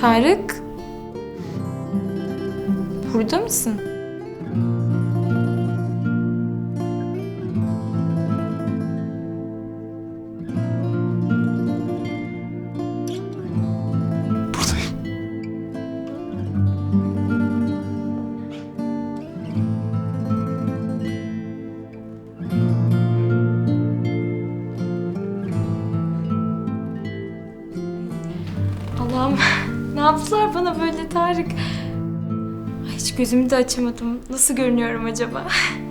Tarık. Burada mısın? Ay, hiç gözümü de açamadım. Nasıl görünüyorum acaba?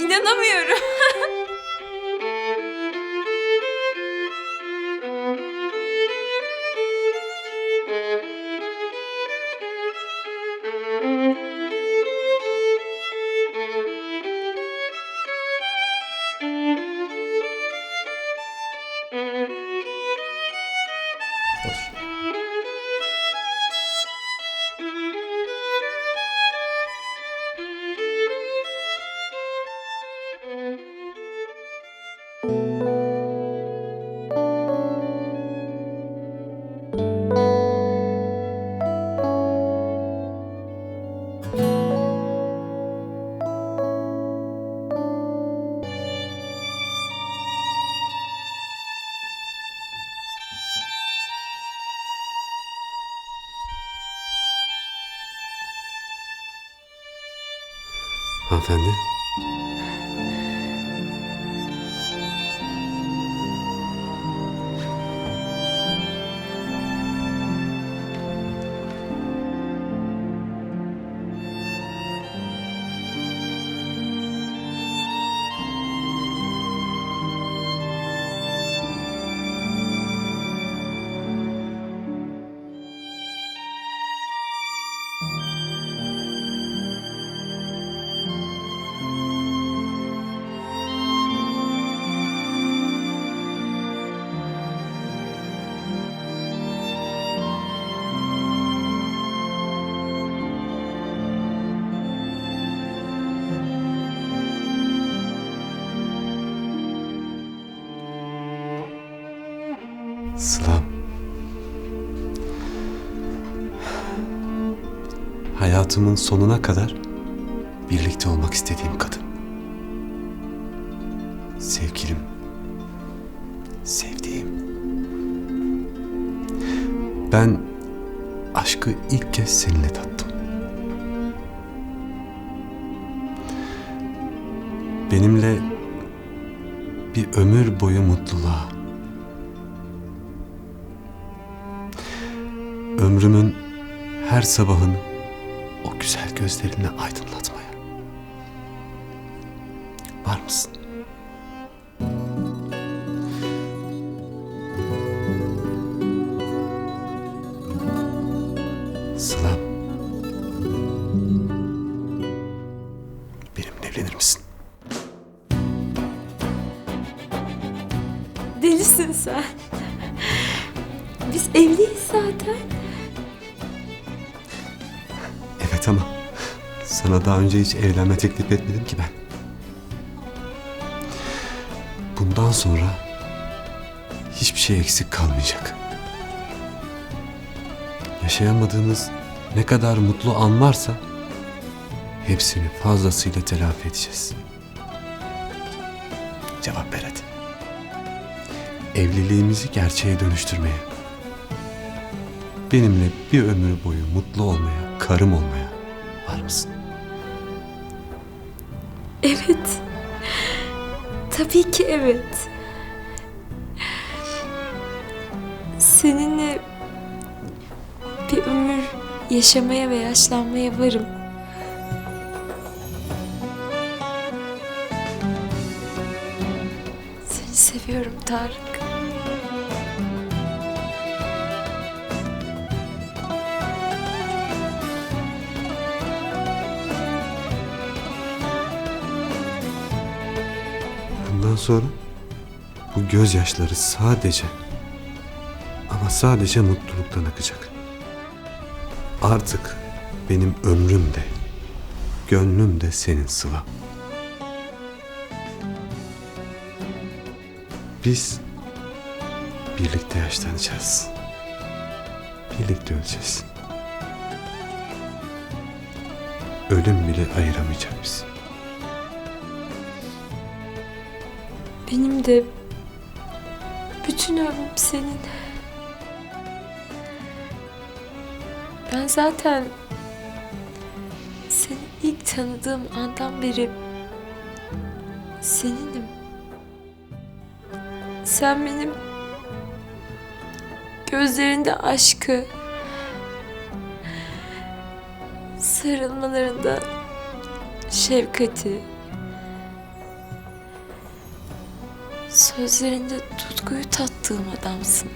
İnanamıyorum. Hanımefendi. Sılam. Hayatımın sonuna kadar birlikte olmak istediğim kadın. Sevgilim. Sevdiğim. Ben aşkı ilk kez seninle tattım. Benimle bir ömür boyu mutluluğa, ömrümün her sabahını o güzel gözlerini aydınlatmaya. Var mısın? Sılam. Benimle evlenir misin? Delisin sen. Biz evliyiz zaten. Sana daha önce hiç evlenme teklif etmedim ki ben. Bundan sonra hiçbir şey eksik kalmayacak. Yaşayamadığımız ne kadar mutlu an varsa hepsini fazlasıyla telafi edeceğiz. Cevap ver hadi. Evliliğimizi gerçeğe dönüştürmeye, benimle bir ömür boyu mutlu olmaya, karım olmaya var mısın? Evet. Tabii ki evet. seninle bir ömür yaşamaya ve yaşlanmaya varım. Seni seviyorum Tarık. Bundan sonra bu gözyaşları sadece ama sadece mutluluktan akacak. Artık benim ömrüm de, gönlüm de senin Sıla. Biz birlikte yaşlanacağız. Birlikte öleceğiz. Ölüm bile ayıramayacak bizi. Benim de bütün ömrüm senin. Ben zaten seni ilk tanıdığım andan beri seninim. Sen benim gözlerinde aşkı, sarılmalarında şefkati, Sözlerinde tutkuyu tattığım adamsın.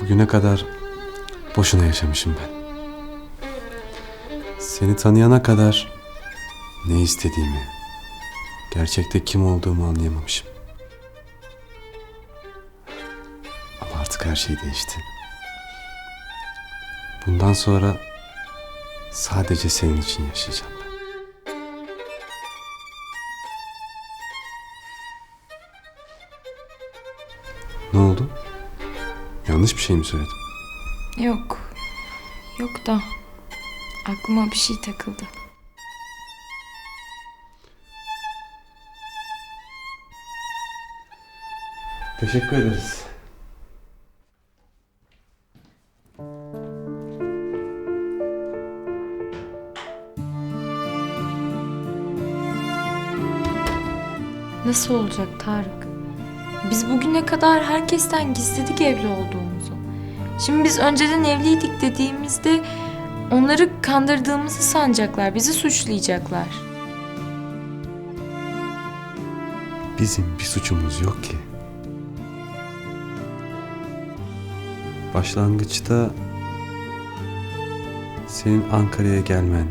Bugüne kadar boşuna yaşamışım ben. Seni tanıyana kadar ne istediğimi, gerçekte kim olduğumu anlayamamışım. Artık her şey değişti. Bundan sonra sadece senin için yaşayacağım ben. Ne oldu? Yanlış bir şey mi söyledim? Yok. Yok da aklıma bir şey takıldı. Teşekkür ederiz. Nasıl olacak Tarık? Biz bugüne kadar herkesten gizledik evli olduğumuzu. Şimdi biz önceden evliydik dediğimizde onları kandırdığımızı sanacaklar, bizi suçlayacaklar. Bizim bir suçumuz yok ki. Başlangıçta senin Ankara'ya gelmen,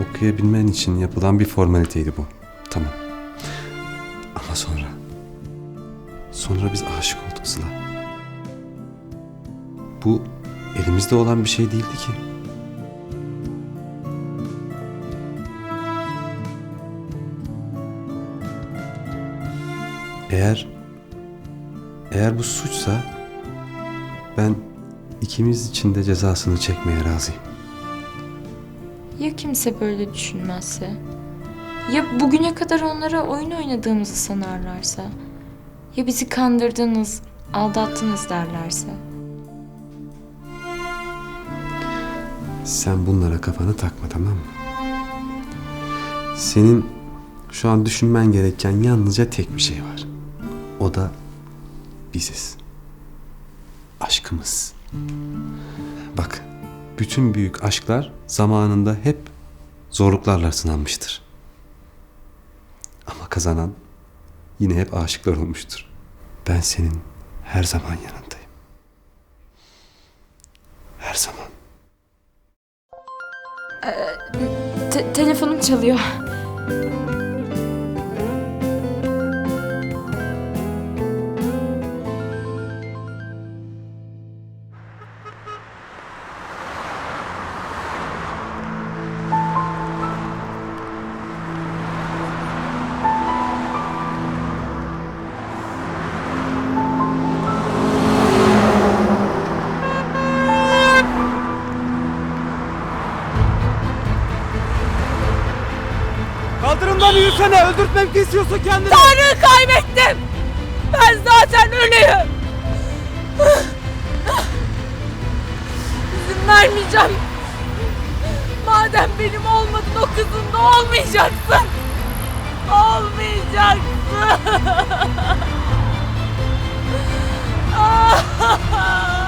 okuyabilmen için yapılan bir formaliteydi bu. Tamam. Sonra biz aşık olduk Sıla. Bu elimizde olan bir şey değildi ki. Eğer eğer bu suçsa ben ikimiz için de cezasını çekmeye razıyım. Ya kimse böyle düşünmezse? Ya bugüne kadar onlara oyun oynadığımızı sanarlarsa? Ya bizi kandırdınız, aldattınız derlerse? Sen bunlara kafanı takma tamam mı? Senin şu an düşünmen gereken yalnızca tek bir şey var. O da biziz. Aşkımız. Bak, bütün büyük aşklar zamanında hep zorluklarla sınanmıştır. Ama kazanan yine hep aşıklar olmuştur. Ben senin her zaman yanındayım. Her zaman. Te- telefonum çalıyor. ne? Öldürtmem kesiyorsun kendini. Tanrı'yı kaybettim. Ben zaten ölüyüm. İzin vermeyeceğim. Madem benim olmadın o kızın da olmayacaksın. Olmayacaksın.